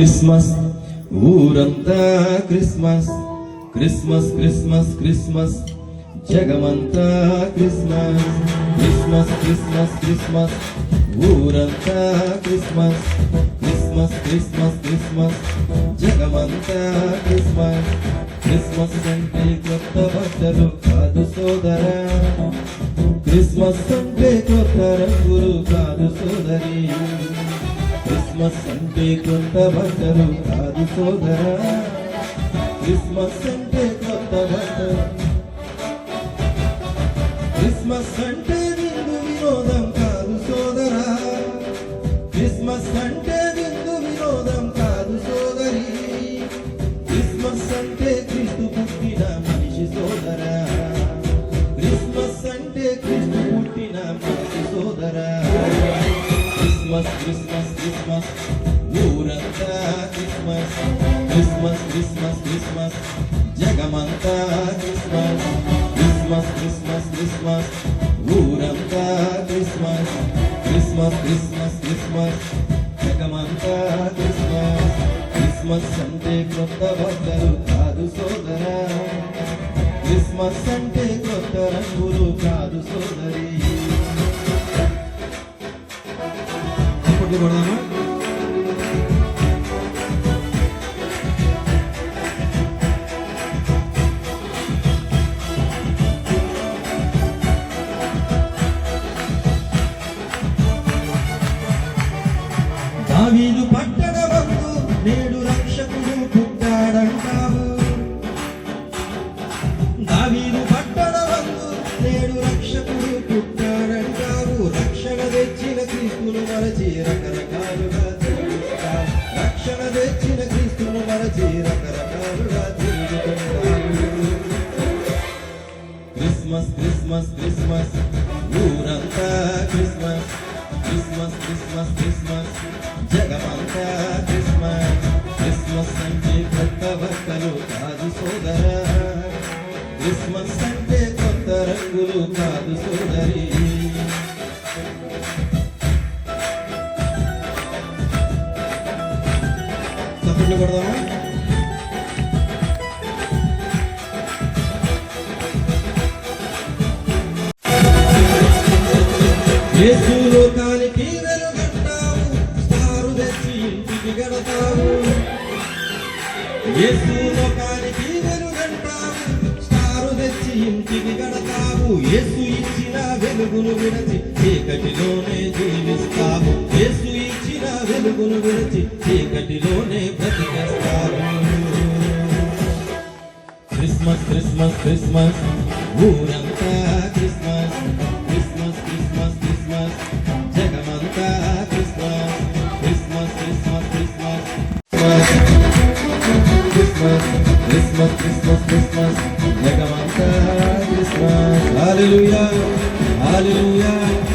Christmas ఊరంతా Christmas Christmas Christmas Christmas జగమంతా Christmas Christmas Christmas Christmas ఊరంతా క్రిస్మస్ క్రిస్మస్ క్రిస్మస్ క్రిస్మస్ జగమంతా Christmas Christmas అంటే కొత్త బట్టలు కాదు సోదరా. క్రిస్మస్ అంటే కొత్త రంగులు కాదు సోదరి. క్రిస్మస్ అంటే కొత్త బట్టలు కాదు సోదర. క్రిస్మస్ అంటే కొత్త బట్టలు క్రిస్మస్ అంటే నిన్ను వినోదం కాదు సోదర. క్రిస్మస్ అంటే క్రిస్మస్ క్రిస్మస్ క్రిస్మస్ ఊరంతా క్రిస్మస్ క్రిస్మస్ క్రిస్మస్ క్రిస్మస్ జగమంతా క్రిస్మస్ క్రిస్మస్ క్రిస్మస్ క్రిస్మస్ ఊరంతా క్రిస్మస్ క్రిస్మస్ క్రిస్మస్ క్రిస్మస్ జగమంతా క్రిస్మస్ క్రిస్మస్ అంటే కొత్త బట్టలు కాదు సోదరా క్రిస్మస్ అంటే కొత్త రంగులు కాదు సోదరి చప్పట్లు కొడదామా? దావీదు పట్టణ వద్దు నేడు రక్షకుడు పుట్టాడంటావు. దావీదు క్రిస్మస్ క్రిస్మస్ ఊరంతా క్రిస్మస్ క్రిస్మస్ క్రిస్మస్ క్రిస్మస్ జగమంతా క్రిస్మస్ క్రిస్మస్ అంటే కొత్త బట్టలు కాదు సోదరా. క్రిస్మస్ అంటే కొత్త రంగులు కాదు సోదరి. చప్పట్లు కొడదామా? యేసు లోకానికి వెలుగంటావు స్టారు తెచ్చి ఇంటికి గడతావు యేసు లోకానికి వెలుగంటావు స్టారు తెచ్చి ఇంటికి గడతావు యేసు ఇచ్చిన వెలుగును విడచి చీకటిలోనే జీవిస్తావు యేసు ఇచ్చిన వెలుగును విడచి చీకటిలోనే బ్రతికేస్తావు క్రిస్మస్ క్రిస్మస్ క్రిస్మస్ ఊరంతా Christmas, Christmas, Christmas, Christmas, Yakamanta, Christmas, Hallelujah, Hallelujah.